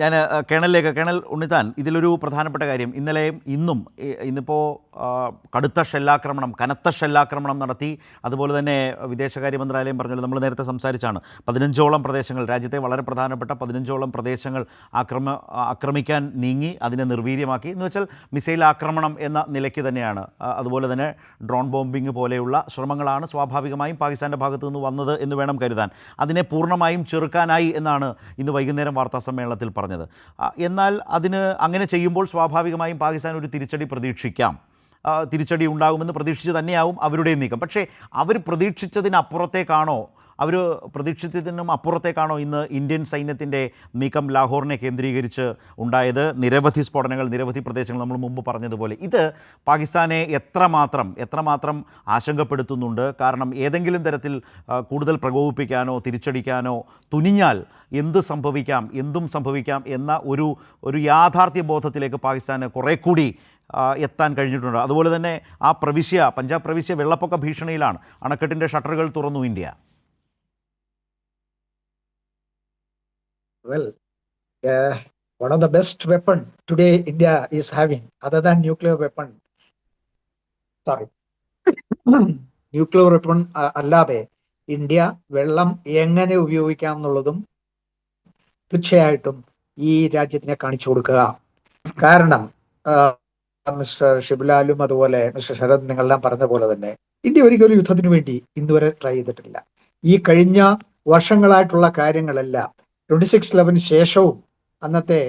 ഞാൻ കേണലിലേക്ക് കേണൽ ഉണ്ണിത്താൻ ഇതിലൊരു പ്രധാനപ്പെട്ട കാര്യം. ഇന്നലെയും ഇന്നും ഇന്നിപ്പോൾ കടുത്ത ഷെല്ലാക്രമണം കനത്ത ഷെല്ലാക്രമണം നടത്തി. അതുപോലെ തന്നെ വിദേശകാര്യ മന്ത്രാലയം പറഞ്ഞല്ലോ നമ്മൾ നേരത്തെ സംസാരിച്ചാണ്. പതിനഞ്ചോളം പ്രദേശങ്ങൾ രാജ്യത്തെ വളരെ പ്രധാനപ്പെട്ട പതിനഞ്ചോളം പ്രദേശങ്ങൾ ആക്രമ ആക്രമിക്കാൻ നീങ്ങി അതിനെ നിർവീര്യമാക്കി. എന്ന് വെച്ചാൽ മിസൈൽ ആക്രമണം എന്ന നിലയ്ക്ക് തന്നെയാണ്. അതുപോലെ തന്നെ ഡ്രോൺ ബോംബിംഗ് പോലെയുള്ള ശ്രമങ്ങളാണ് സ്വാഭാവികമായും പാകിസ്ഥാന്റെ ഭാഗത്തു നിന്ന് വന്നത് എന്ന് വേണം കരുതാൻ. അതിനെ പൂർണമായും ചെറുക്കാനായി എന്നാണ് ഇന്ന് വൈകുന്നേരം വാർത്താ സമ്മേളനത്തിൽ പറഞ്ഞത്. എന്നാൽ അതിന് അങ്ങനെ ചെയ്യുമ്പോൾ സ്വാഭാവികമായും പാകിസ്ഥാൻ ഒരു തിരിച്ചടി പ്രതീക്ഷിക്കാം. തിരിച്ചടി ഉണ്ടാകുമെന്ന് പ്രതീക്ഷിച്ച് തന്നെയാവും അവരുടെയും നീക്കം. പക്ഷേ അവർ പ്രതീക്ഷിച്ചതിനപ്പുറത്തേക്കാണോ അവർ പ്രതീക്ഷിച്ചതിനും അപ്പുറത്തേക്കാണോ ഇന്ന് ഇന്ത്യൻ സൈന്യത്തിന്റെ നീക്കം ലാഹോറിനെ കേന്ദ്രീകരിച്ച് ഉണ്ടായത്? നിരവധി സ്ഫോടനങ്ങൾ നിരവധി പ്രദേശങ്ങൾ നമ്മൾ മുമ്പ് പറഞ്ഞതുപോലെ. ഇത് പാകിസ്ഥാനെ എത്രമാത്രം എത്രമാത്രം ആശങ്കപ്പെടുത്തുന്നുണ്ട്? കാരണം ഏതെങ്കിലും തരത്തിൽ കൂടുതൽ പ്രകോപിപ്പിക്കാനോ തിരിച്ചടിക്കാനോ തുനിഞ്ഞാൽ എന്ത് സംഭവിക്കാം എന്തും സംഭവിക്കാം എന്ന ഒരു ഒരു യാഥാർത്ഥ്യ ബോധത്തിലേക്ക് പാകിസ്ഥാന് കുറേ കൂടി എത്താൻ കഴിഞ്ഞിട്ടുണ്ട്. അതുപോലെ തന്നെ ആ പ്രവിശ്യ പഞ്ചാബ് പ്രവിശ്യ വെള്ളപ്പൊക്ക ഭീഷണിയിലാണ്. അണക്കെട്ടിന്റെ ഷട്ടറുകൾ തുറന്നു India. Well, uh, one of the best weapon today India is having, other than nuclear weapon. Sorry. Nuclear weapon അല്ലാതെ ഇന്ത്യ വെള്ളം എങ്ങനെ ഉപയോഗിക്കാം എന്നുള്ളതും തീർച്ചയായിട്ടും ഈ രാജ്യത്തിനെ കാണിച്ചു കൊടുക്കുക കാരണം മിസ്റ്റർ ഷിബുലാലും അതുപോലെ മിസ്റ്റർ ശരത് നിങ്ങളെല്ലാം പറഞ്ഞ പോലെ തന്നെ ഇന്ത്യ ഒരിക്കലും യുദ്ധത്തിന് വേണ്ടി ഇന്നുവരെ ട്രൈ ചെയ്തിട്ടില്ല ഈ കഴിഞ്ഞ വർഷങ്ങളായിട്ടുള്ള കാര്യങ്ങളെല്ലാം ട്വന്റി സിക്സ് ലെവന് ശേഷവും അന്നത്തെ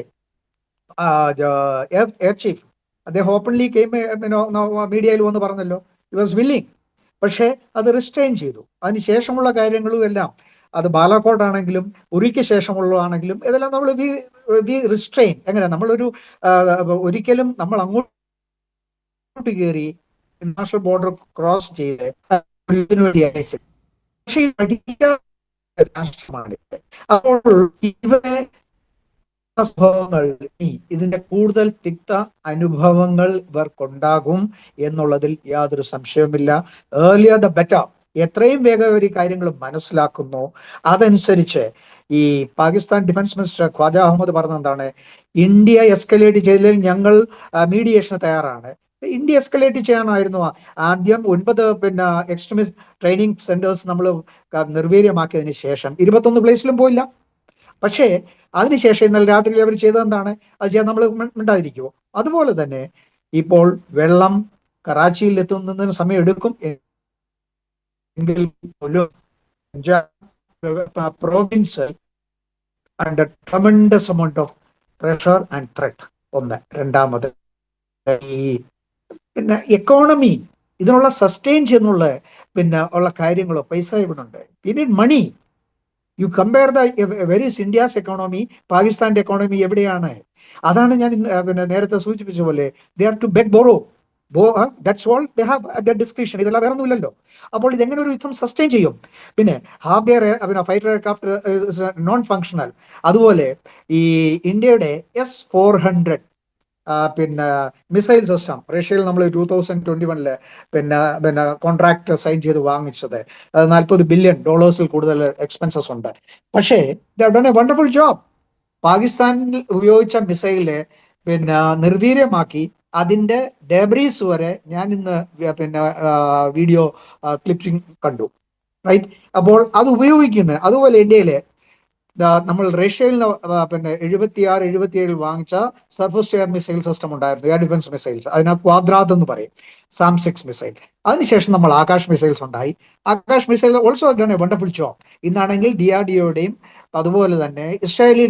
എയർ ചീഫ് അദ്ദേഹം ഓപ്പൺലി കെയിം മീഡിയയിൽ വന്ന് പറഞ്ഞല്ലോ ഇ വാസ് വില്ലിങ് പക്ഷേ അത് റിസ്ട്രെയിൻ ചെയ്തു. അതിനുശേഷമുള്ള കാര്യങ്ങളും എല്ലാം അത് ബാലാക്കോട്ട് ആണെങ്കിലും ഉറിക്ക് ശേഷമുള്ളതാണെങ്കിലും ഇതെല്ലാം നമ്മൾ വി വി റിസ്ട്രെയിൻ എങ്ങനെ? നമ്മളൊരു ഒരിക്കലും നമ്മൾ അങ്ങോട്ട് കയറി ഇന്റർനാഷണൽ ബോർഡർ ക്രോസ് ചെയ്ത് പക്ഷേ രാഷ്ട്രമാണ് ഇത്. അപ്പോൾ ഇവരെ സംഭവങ്ങൾ ഇതിന്റെ കൂടുതൽ തിക്ത അനുഭവങ്ങൾ ഇവർക്കുണ്ടാകും എന്നുള്ളതിൽ യാതൊരു സംശയവുമില്ല. ഏർലിയർ ദ ബെറ്റർ എത്രയും വേഗം ഒരു കാര്യങ്ങൾ മനസ്സിലാക്കുന്നു. അതനുസരിച്ച് ഈ പാകിസ്ഥാൻ ഡിഫൻസ് മിനിസ്റ്റർ ഖ്വാജ അഹമ്മദ് പറഞ്ഞ എന്താണ് ഇന്ത്യ എസ്കലേറ്റ് ചെയ്തതിൽ ഞങ്ങൾ മീഡിയേഷന് തയ്യാറാണ്. ഇന്ത്യ എസ്കലേറ്റ് ചെയ്യാനായിരുന്നു. ആദ്യം ഒൻപത് പിന്നെ എക്സ്ട്രീമിസ്റ്റ് ട്രെയിനിങ് സെന്റേഴ്സ് നമ്മൾ നിർവീര്യമാക്കിയതിന് ശേഷം ഇരുപത്തൊന്ന് പ്ലേസിലും പോയില്ല. പക്ഷേ അതിനുശേഷം ഇന്നലെ രാത്രി അവർ ചെയ്തതെന്താണ് അത് ചെയ്യാൻ നമ്മൾ മിണ്ടാതിരിക്കുമോ അതുപോലെ തന്നെ ഇപ്പോൾ വെള്ളം കറാച്ചിയിൽ എത്തുന്നതിന് സമയം എടുക്കും. എങ്കിൽ province under tremendous amount of pressure and threat ഒന്ന്. രണ്ടാമത് ഈ പിന്നെ എക്കോണമി ഇതിനുള്ള സസ്റ്റെയിൻ ചെയ്യുന്നുള്ള പിന്നെ ഉള്ള കാര്യങ്ങളോ പൈസ ഇവിടെ ഉണ്ട് പിന്നീട് money you compare the very India's economy പാകിസ്ഥാന്റെ എക്കോണമി എവിടെയാണ്? അതാണ് ഞാൻ പിന്നെ നേരത്തെ സൂചിപ്പിച്ച പോലെ they have to beg borrow that's description ഇതെല്ലാം വേറെ ഒന്നുമില്ലല്ലോ. അപ്പോൾ ഇത് എങ്ങനെ ഒരു യുദ്ധം സസ്റ്റെയിൻ ചെയ്യും? പിന്നെ ഹാഫ് ദിയർ പിന്നെ ഫൈറ്റർ എയർക്രാഫ്റ്റ് നോൺ ഫങ്ഷണൽ അതുപോലെ ഈ ഇന്ത്യയുടെ എസ് ഫോർ ഹൺഡ്രഡ് പിന്നെ മിസൈൽ സിസ്റ്റം റഷ്യയിൽ നമ്മൾ ടൂ തൗസൻഡ് ട്വന്റി വണ്ണിൽ പിന്നെ പിന്നെ കോൺട്രാക്ട് സൈൻ ചെയ്ത് വാങ്ങിച്ചത്. അത് നാൽപ്പത് ബില്യൺ ഡോളേഴ്സിൽ കൂടുതൽ എക്സ്പെൻസസ് ഉണ്ട്. പക്ഷേ ഡൺ എ വണ്ടർഫുൾ ജോബ് പാകിസ്ഥാനിൽ ഉപയോഗിച്ച മിസൈൽ പിന്നെ നിർവീര്യമാക്കി. അതിന്റെ ഡെബ്രീസ് വരെ ഞാൻ ഇന്ന് പിന്നെ വീഡിയോ ക്ലിപ്പിംഗ് കണ്ടു. റൈറ്റ് അപ്പോൾ അത് ഉപയോഗിക്കുന്നത് അതുപോലെ ഇന്ത്യയിലെ നമ്മൾ റഷ്യയിൽ നിന്ന് പിന്നെ എഴുപത്തിയാറ് എഴുപത്തിയേഴിൽ വാങ്ങിച്ച സർഫസ് എയർ മിസൈൽ സിസ്റ്റം ഉണ്ടായിരുന്നു എയർ ഡിഫൻസ് മിസൈൽസ്. അതിനെ ക്വാദ്രാത് എന്ന് പറയും. സാം സിക്സ് മിസൈൽ അതിനുശേഷം നമ്മൾ ആകാശ് മിസൈൽസ് ഉണ്ടായി. Akash missile also done a wonderful job ഇന്നാണെങ്കിൽ ഡി ആർ ഡി ഒയുടെയും അതുപോലെ തന്നെ ഇസ്രായേലി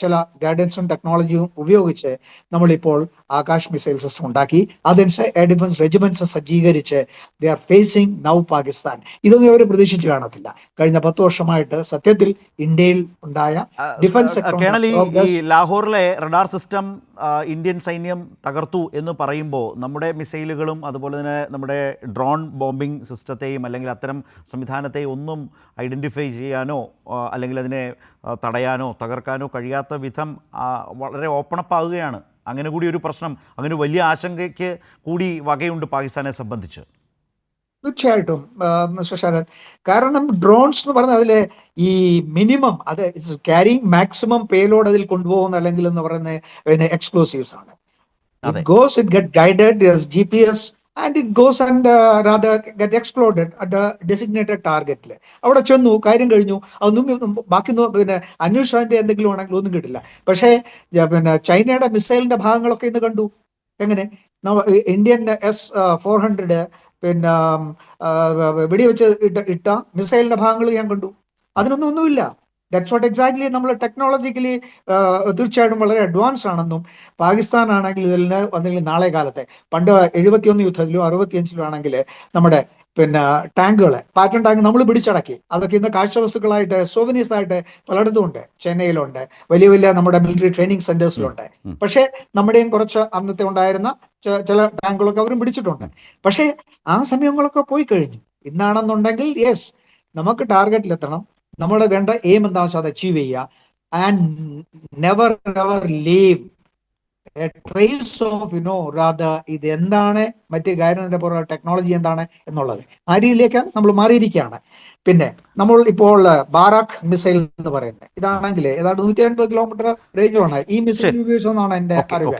ചില ഗൈഡൻസും ടെക്നോളജിയും ഉപയോഗിച്ച് നമ്മളിപ്പോൾ ആകാശ് മിസൈൽ സിസ്റ്റം ഉണ്ടാക്കി. അതനുസരിച്ച് air defence regiments സജ്ജീകരിച്ച് they are facing now Pakistan. ഇതൊന്നും അവർ പ്രതീക്ഷിച്ച് കാണത്തില്ല. കഴിഞ്ഞ പത്ത് വർഷമായിട്ട് സത്യത്തിൽ ഇന്ത്യയിൽ ഉണ്ടായ ഡിഫൻസ് ലാഹോറിലെ റഡാർ സിസ്റ്റം ഇന്ത്യൻ സൈന്യം തകർത്തു എന്ന് പറയുമ്പോൾ നമ്മുടെ മിസൈലുകളും അതുപോലെ തന്നെ നമ്മുടെ ഡ്രോൺ ബോംബിംഗ് സിസ്റ്റത്തെയും അല്ലെങ്കിൽ അത്തരം സംവിധാനത്തെയും ഒന്നും ഐഡന്റിഫൈ ചെയ്യാനോ അല്ലെങ്കിൽ അതിനെ തടയാനോ തകർക്കാനോ കഴിയാത്ത വിധം വളരെ ഓപ്പണപ്പ് ആവുകയാണ് അങ്ങനെ കൂടി ഒരു പ്രശ്നം അങ്ങനെ വലിയ ആശങ്കയ്ക്ക് കൂടി വകയുണ്ട് പാകിസ്ഥാനെ സംബന്ധിച്ച്. തീർച്ചയായിട്ടും മിസ്റ്റർ ശരത്. കാരണം ഡ്രോൺസ് എന്ന് പറഞ്ഞാൽ അതിലെ ഈ മിനിമം അത് ക്യാരിങ് മാക്സിമം പേലോഡ് അതിൽ കൊണ്ടുപോകുന്ന അല്ലെങ്കിൽ എന്ന് പറയുന്ന പിന്നെ എക്സ്പ്ലോസീവ്സ് ആണ്. It goes it get guided G P S and it goes and rather get exploded at the designated ടാർഗറ്റിൽ അവിടെ ചെന്നു കാര്യം കഴിഞ്ഞു. അതൊന്നും ബാക്കി പിന്നെ അന്വേഷണത്തിന്റെ എന്തെങ്കിലും ആണെങ്കിൽ ഒന്നും കിട്ടില്ല. പക്ഷേ പിന്നെ ചൈനയുടെ മിസൈലിന്റെ ഭാഗങ്ങളൊക്കെ ഇന്ന് കണ്ടു. എങ്ങനെ? ഇന്ത്യൻ എസ് ഫോർ ഹൺഡ്രഡ് പിന്നെ വെടിവെച്ച് ഇട്ട ഇട്ട മിസൈലിന്റെ ഭാഗങ്ങൾ ഞാൻ കണ്ടു. അതിനൊന്നും ഒന്നുമില്ല. ദാറ്റ്സ് വാട്ട് എക്സാക്ട്ലി നമ്മൾ ടെക്നോളജിക്കലി തീർച്ചയായിട്ടും വളരെ അഡ്വാൻസ് ആണെന്നും പാകിസ്ഥാൻ ആണെങ്കിൽ ഇതിൽ നിന്ന് വന്നെങ്കിൽ നാളെ കാലത്തെ പണ്ട് എഴുപത്തിയൊന്ന് യുദ്ധത്തിലും അറുപത്തിയഞ്ചിലും ആണെങ്കിൽ നമ്മുടെ പിന്നെ ടാങ്കുകളെ. പാറ്റൻ ടാങ്ക് നമ്മൾ പിടിച്ചടക്കി. അതൊക്കെ ഇന്ന് കാഴ്ചവസ്തുക്കളായിട്ട് സോവനീസ് ആയിട്ട് പലയിടത്തും ഉണ്ട്. ചെന്നൈയിലുണ്ട്. വലിയ വലിയ നമ്മുടെ മിലിറ്ററി ട്രെയിനിങ് സെന്റേഴ്സിലുണ്ട്. പക്ഷേ നമ്മുടെയും കുറച്ച് അന്നത്തെ ഉണ്ടായിരുന്ന ചില ടാങ്കുകളൊക്കെ അവരും പിടിച്ചിട്ടുണ്ട്. പക്ഷേ ആ സമയങ്ങളൊക്കെ പോയി കഴിഞ്ഞു. ഇന്നാണെന്നുണ്ടെങ്കിൽ യെസ് നമുക്ക് ടാർഗറ്റിലെത്തണം. നമ്മുടെ വേണ്ട എയിം എന്താണെന്ന് വെച്ചാൽ അത് അച്ചീവ് ചെയ്യുക. And never never leave trace of you know rather ഇത് എന്താണ് മറ്റ് കാര്യങ്ങളുടെ പുറകെ ടെക്നോളജി എന്താണ് എന്നുള്ളത്. ആ രീതിയിലേക്ക് നമ്മൾ മാറിയിരിക്കുകയാണ്. പിന്നെ നമ്മൾ ഇപ്പോൾ ബാറാഖ് മിസൈൽ എന്ന് പറയുന്നത്. ഇതാണെങ്കിൽ ഏതാണ്ട് നൂറ്റി അൻപത് കിലോമീറ്റർ റേഞ്ചാണ് ഈ മിസൈൽ ഉപയോഗിച്ചതെന്നാണ് എന്റെ അറിവ്.